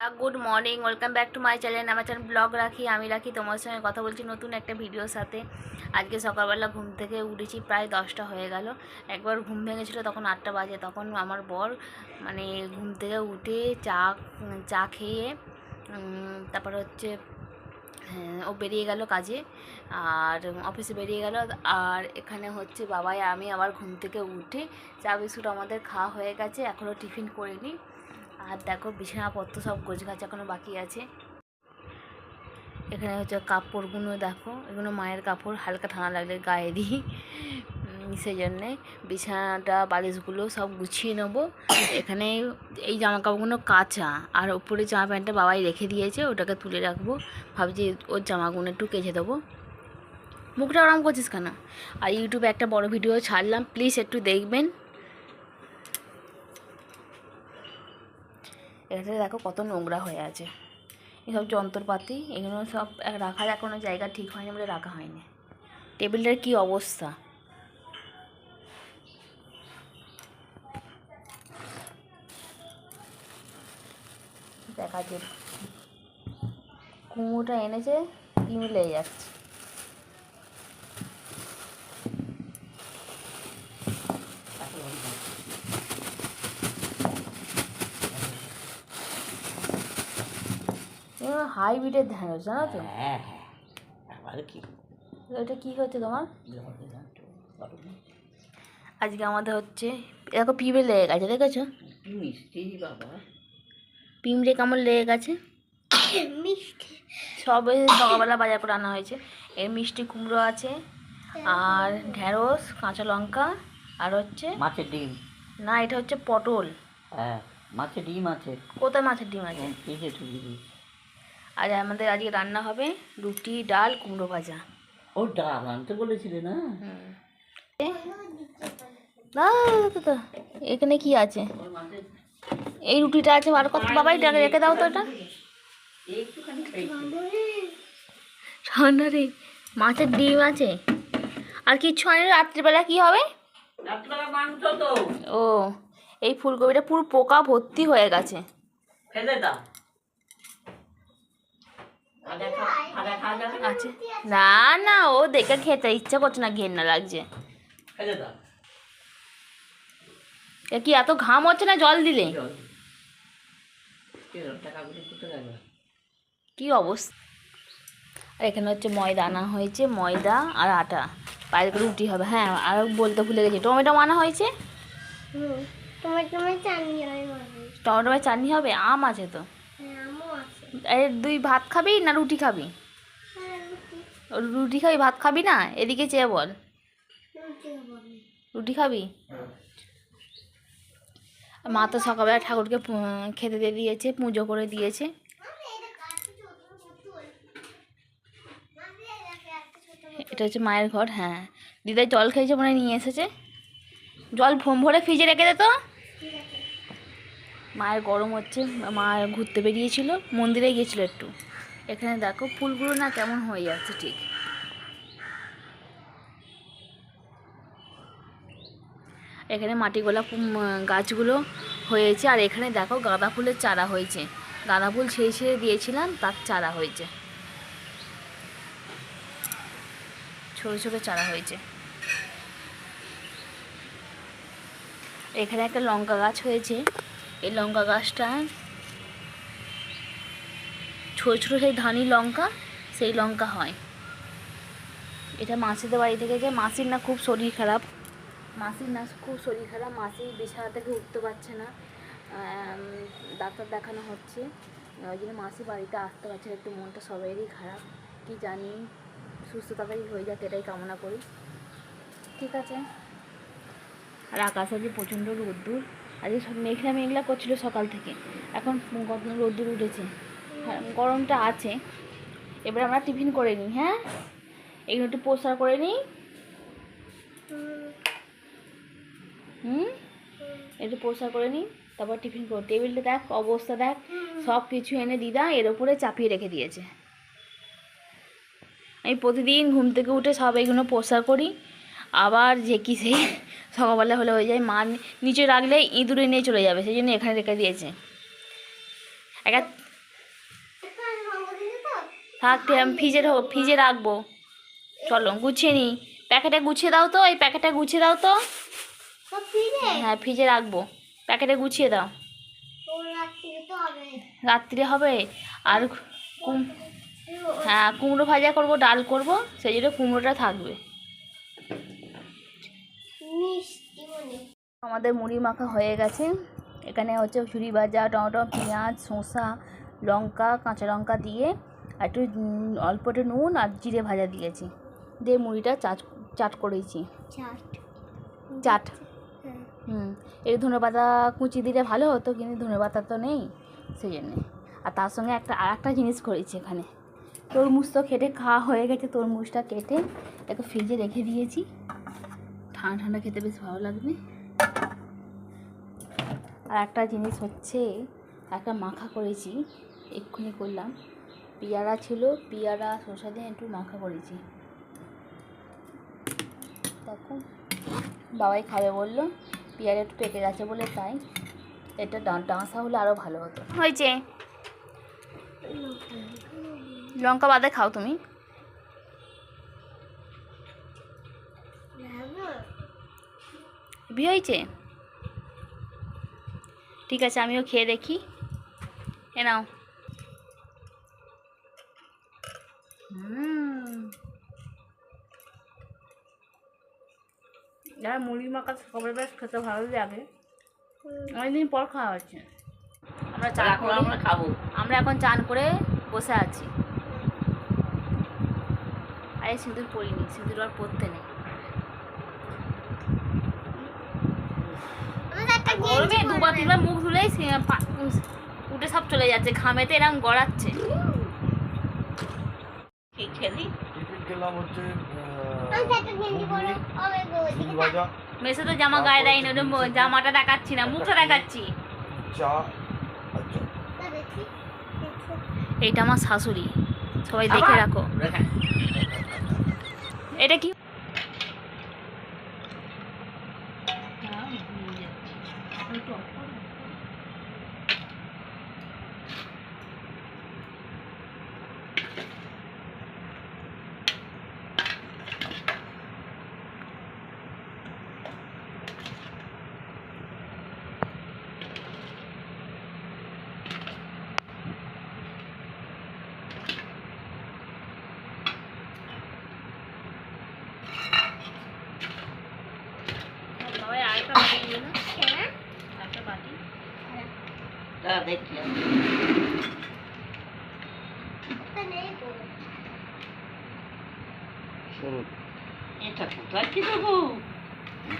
Good morning welcome back to my channel আমার channel blog Rakhi আমি রাখি তোমার সঙ্গে কথা বলছি নতুন একটা ভিডিওর সাথে। আজকে সকালবেলা ঘুম থেকে উঠেছি প্রায় দশটা হয়ে গেল। একবার ঘুম ভেঙেছিল তখন আটটা বাজে। তখন আমার বর মানে ঘুম থেকে উঠে চা চা খেয়ে তারপর হচ্ছে হ্যাঁ, ও বেরিয়ে গেল কাজে আর অফিসে বেরিয়ে গেল। আর এখানে হচ্ছে বাবাই আমি আবার ঘুম থেকে উঠে চা বিস্কুট আমাদের খাওয়া হয়ে গেছে এখনও টিফিন করিনি। আর দেখো বিছানাপত্র সব গোছ গাছ এখনও বাকি আছে। এখানে হচ্ছে কাপড়গুলো দেখো, এগুলো মায়ের কাপড়, হালকা ঠান্ডা লাগলে গায়ে দিই। সেই জন্যে বিছানাটা, বালিশগুলো সব গুছিয়ে নেব। এখানে এই জামা কাপড়গুলো কাঁচা, আর উপরে জামা প্যান্টটা বাবাই রেখে দিয়েছে, ওটাকে তুলে রাখব। ভাবছি ওর জামাগুলো একটু কেচে দেবো। মুখটা আরাম করছিস কেন? আর ইউটিউবে একটা বড় ভিডিও ছাড়লাম, প্লিজ একটু দেখবেন। এখানে দেখো কত নোংরা হয়ে আছে। এসব যন্ত্রপাতি, এগুলো সব রাখার এখনও জায়গা ঠিক হয়নি বলে রাখা হয়নি। টেবিলটার কি অবস্থা? দেখা যে কুমোটা এনেছে কিনে লেগে যাচ্ছে। হাইব্রিডের হচ্ছে জানো তো? হ্যাঁ হ্যাঁ। আবার কি? এটা কি হচ্ছে তোমার। আজকে আমাদের হচ্ছে দেখো পিঁপড়ে লেগে গেছে দেখেছ? মিষ্টি বাবা। পিঁপড়ে কেমন লেগে গেছে সবে সকালবেলা বাজার করে আনা হয়েছে। এর মিষ্টি কুমড়ো আছে আর ঢেঁড়স কাঁচা লঙ্কা আর হচ্ছে মাছের ডিম। না এটা হচ্ছে পটল। হ্যাঁ মাছের ডিম আছে। কোথায় মাছের ডিম আছে? আর আমাদের আজকে রান্না হবে রুটি ডাল কুমড়ো ভাজা। ও ডাল আনতে বলেছিলে না? এখানে কি আছে? এই রুটিটা আছে আর কত বাবাই ডাকে রেখে দাও তো এটা। ঠান্ডা রে মাছের ডিম আছে। আর কিচ্ছু হয় না রাত্রিবেলা কি হবে? রাত্রিবেলা মাংস তো। ও এই ফুলকপিটা পুরো পোকা ভর্তি হয়ে গেছে। ফেলে দাও। যাবে না? না না ও দেখে খেতে ইচ্ছা করছে না ঘেন্না লাগছে। কি এত ঘাম হচ্ছে না জল দিলে? কি অবস্থা? আর এখানে হচ্ছে ময়দা আনা হয়েছে ময়দা আর আটা। বাইরে করে রুটি হবে হ্যাঁ আর বলতে ভুলে গেছি। টমেটো আনা হয়েছে? চাটনি টমেটো চাটনি হবে? আম আছে তো হ্যাঁ আমও আছে এর দুই ভাত খাবি না রুটি খাবি? রুটি খাবি, ভাত খাবি না? এদিকে চেয়ে বল। রুটি খাবি? মা তো সকালবেলা ঠাকুরকে খেতে দিয়ে দিয়েছে, পুজো করে দিয়েছে। এটা হচ্ছে মায়ের ঘর হ্যাঁ। দিদার জল খেয়েছে মনে নিয়ে এসেছে। জল ফোম ভরে ফ্রিজে রেখে দে তো। মায়ের গরম হচ্ছে, মা ঘুরতে বেরিয়েছিল, মন্দিরে গিয়েছিল একটু। এখানে দেখো ফুলগুলো না কেমন হয়ে যাচ্ছে ঠিক। এখানে মাটি গোলাপ গাছগুলো হয়েছে, আর এখানে দেখো গাঁদা ফুলের চারা হয়েছে। গাঁদা ফুল ছেড়ে ছেড়ে দিয়েছিলাম, তার চারা হয়েছে। ছোট ছোট চারা হয়েছে। এখানে একটা লঙ্কা গাছ হয়েছে। এই লঙ্কা গাছটা ছোট ছোট সেই ধানি লঙ্কা, সেই লঙ্কা হয়। এটা মাসিদের বাড়ি থেকে যে মাসির না খুব শরীর খারাপ। মাসির না খুব শরীর খারাপ, মাসি বিছানা থেকে উঠতে পারছে না। ডাক্তার দেখানো হচ্ছে। ওই জন্য মাসি বাড়িতে আসতে পারছে একটু মনটা সবাইয়েরই খারাপ। কি জানি, সুস্থ তাড়াতাড়ি হয়ে যাক, এটাই কামনা করি। ঠিক আছে? আর আকাশ আজকে প্রচণ্ড রোদ্দুর। আজকে সব মেঘলা মেঘলা করছিল সকাল থেকে। এখন রোদ্দুর উঠেছে। হ্যাঁ গরমটা আছে। এবার আমরা টিফিন করে নিই হ্যাঁ? এগুলো একটু পোস্টার করে নিই। হুম? একটু পোস্টার করে নিই, তারপর টিফিন করো টেবিলটা দেখ, অবস্থা দেখ। সব কিছু এনে দিদা এর ওপরে চাপিয়ে রেখে দিয়েছে। আমি প্রতিদিন ঘুম থেকে উঠে সব এগুলো পোস্টার করি। আবার যে কি সেই সকালবেলা হলে হয়ে যায়, মা নিচে রাখলে ইঁদুরে নিয়ে চলে যাবে, সেই জন্য এখানে রেখে দিয়েছে। একটা থাকতে আমি ফ্রিজে ফ্রিজে রাখব। চলো, গুছিয়ে নিই প্যাকেটে গুছিয়ে দাও তো, এই প্যাকেটে গুছিয়ে দাও তো। হ্যাঁ ফ্রিজে রাখব। প্যাকেটে গুছিয়ে দাও। রাত্রি হবে। আর হ্যাঁ কুমড়ো ভাজা করব, ডাল করব, সেই জন্য কুমড়োটা থাকবে। আমাদের মুড়ি মাখা হয়ে গেছে। এখানে হচ্ছে ঝুরি ভাজা টমেটো পেঁয়াজ শসা লঙ্কা কাঁচা লঙ্কা দিয়ে আর একটু অল্প একটু নুন আর জিরে ভাজা দিয়েছি। দিয়ে মুড়িটা চাট চাট করেছি। চাট। চাট। হ্যাঁ। হুম। এই ধনে পাতা কুচি দিলে ভালো হতো কিন্তু ধনে পাতা তো নেই সেই জন্যে। আর তার সঙ্গে একটা আর একটা জিনিস করেছি এখানে। তরমুজ তো কেটে খাওয়া হয়ে গেছে তরমুজটা কেটে এটাকে ফ্রিজে রেখে দিয়েছি। ঠান্ডা ঠান্ডা খেতে বেশ ভালো লাগবে। আর একটা জিনিস হচ্ছে, একটা মাখা করেছি, এক্ষুনি করলাম। পেয়ারা ছিল, পেয়ারা শসা দিয়ে একটু মাখা করেছি। তখন বাবাই খাবে বলল, পেয়ারা একটু পেকে গেছে বলে তাই এটা ডাঁসা হলে আরও ভালো হতো। হয়েছে। লঙ্কা বাদে খাও তুমি বাবা ভি হয়েছে? ঠিক আছে আমিও খেয়ে দেখি। এ নাও। হুম। যারা মুড়ি মাখা সবাই বেশ খেতে ভালো লাগে। অনেকদিন পর খাওয়া হচ্ছে। আমরা চান করি আমরা খাব। আমরা এখন চান করে বসে আছি। আরে সিঁদুর পরিনি সিঁদুর আর পরতে নেই আমাদের একটা গরমে দুবার তিনবার মুখ ধুলেই উঠে সব চলে যাচ্ছে ঘামেতে এরকম গড়াচ্ছে। মেসে তো জামা গায়ে দেয়নি ওটা ম- জামাটা দেখাচ্ছি না মুখটা দেখাচ্ছি। আচ্ছা। এইটা আমার শাশুড়ি সবাই দেখে রাখো। এটা কি? Thank you. তা দেখি আমি। তা। নেই গো শোনো। এটা কোথায় কি দেবো?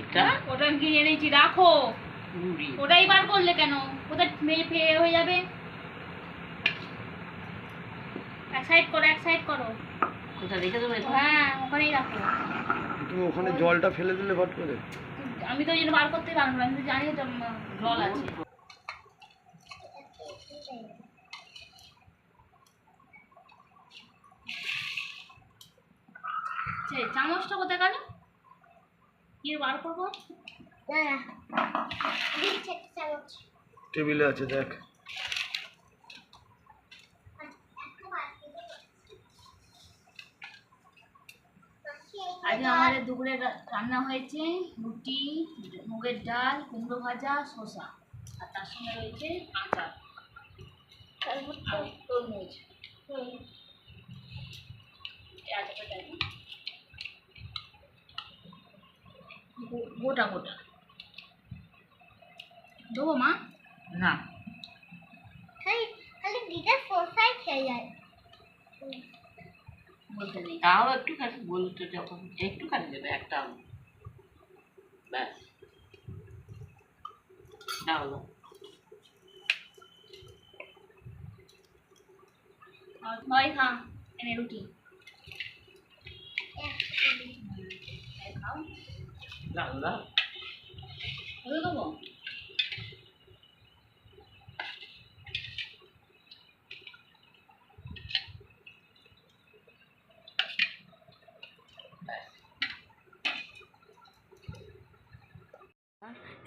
এটা ওটা আমি কিনে এনেছি? রাখো। মুড়ি ওটাই বার করলে কেন? ওটা মেয়ে ফেয়ে হয়ে যাবে? এক সাইড করো এক সাইড করো। কোথায় রেখে দেবো এটা? হ্যাঁ ওখানেই রাখো। তুমি ওখানে জলটা ফেলে দিলে করে। আমি তো ওই জন্য বার করতে পারব না আমি তো জানি জল আছে। সে চামচটা কোথায় গেল? কি বার করব। টেবিলে আছে দেখ। আজকে আমাদের দুপুরে রান্না হয়েছে রুটি মুগের ডাল কুমড়ো ভাজা শসা। আর তার সঙ্গে রয়েছে আচার। তরমুজ আচারটা দেখো। গো- গোটা গোটা দেবো মা না খালি খালি দিদা ফোসাই খেয়ে যায় বলতে নেই তাও একটু খালি বলতে যখন একটু খালি দেবে একটা আলু। ব্যাস না হলো আর সবাই খা এনে রুটি এই খাও না হয়ে দেবো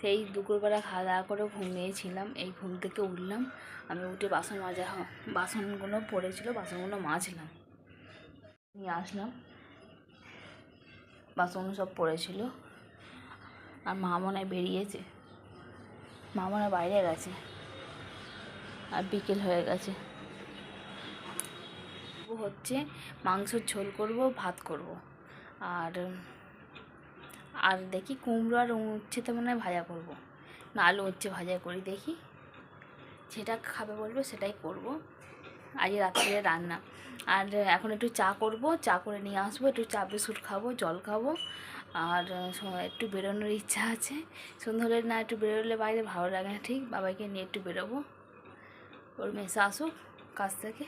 সেই দুপুরবেলা খাওয়া দাওয়া করে ঘুমিয়েছিলাম এই ঘুম থেকে উঠলাম। আমি উঠে বাসন মাজা বাসনগুলো পড়েছিল বাসনগুলো মাজলাম। নিয়ে আসলাম। বাসনগুলো সব পড়েছিল। আর মা মনে হয় বেরিয়েছে। মা মনে হয় বাইরে গেছে আর বিকেল হয়ে গেছে। হচ্ছে মাংসের ঝোল করব, ভাত করব। আর আর দেখি কুমড়ো আর উচ্ছেতে মনে হয় ভাজা করব। না, আলু উচ্ছে ভাজা করি দেখি। যেটা খাবে বলবে সেটাই করব। আজ রাত্রে রান্না। আর এখন একটু চা করব, চা করে নিয়ে আসব, একটু চা, বিস্কুট খাব, জল খাব। আর একটু বেরোনোর ইচ্ছা আছে। সন্ধ্যা হলে না একটু বেরোলে বাইরে ভালো লাগে না, ঠিক? বাবাকে নিয়ে একটু বেরোবো। ওর মেসে আসুক কাছ থেকে।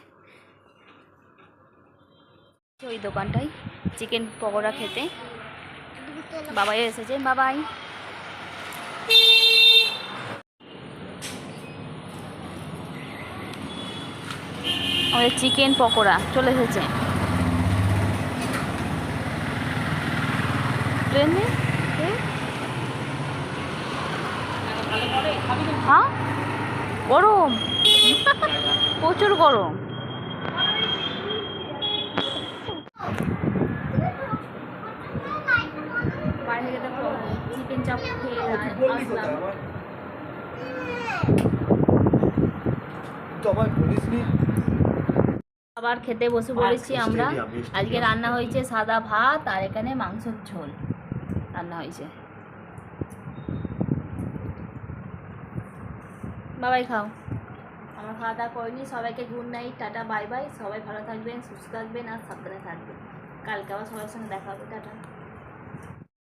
ওই দোকানটায় চিকেন পকোড়া খেতে। বাবাই এসেছে, বাবাই। আমাদের চিকেন পকোড়া চলে এসেছে। ট্রেনে? হ্যাঁ? গরম। প্রচুর গরম। বাইরে থেকে দেখো চিকেন চাপ আবার? খেতে বসে পড়েছি আমরা। আজকে রান্না হয়েছে সাদা ভাত আর এখানে মাংসের ঝোল। রান্না হয়েছে। বাবাই খাও। আমার খাওয়া দাওয়া করিনি, সবাইকে good night tata bye bye সবাই ভালো থাকবেন, সুস্থ থাকবেন আর সাবধানে থাকবেন। কালকে আবার সবার সঙ্গে দেখা হবে, টাটা।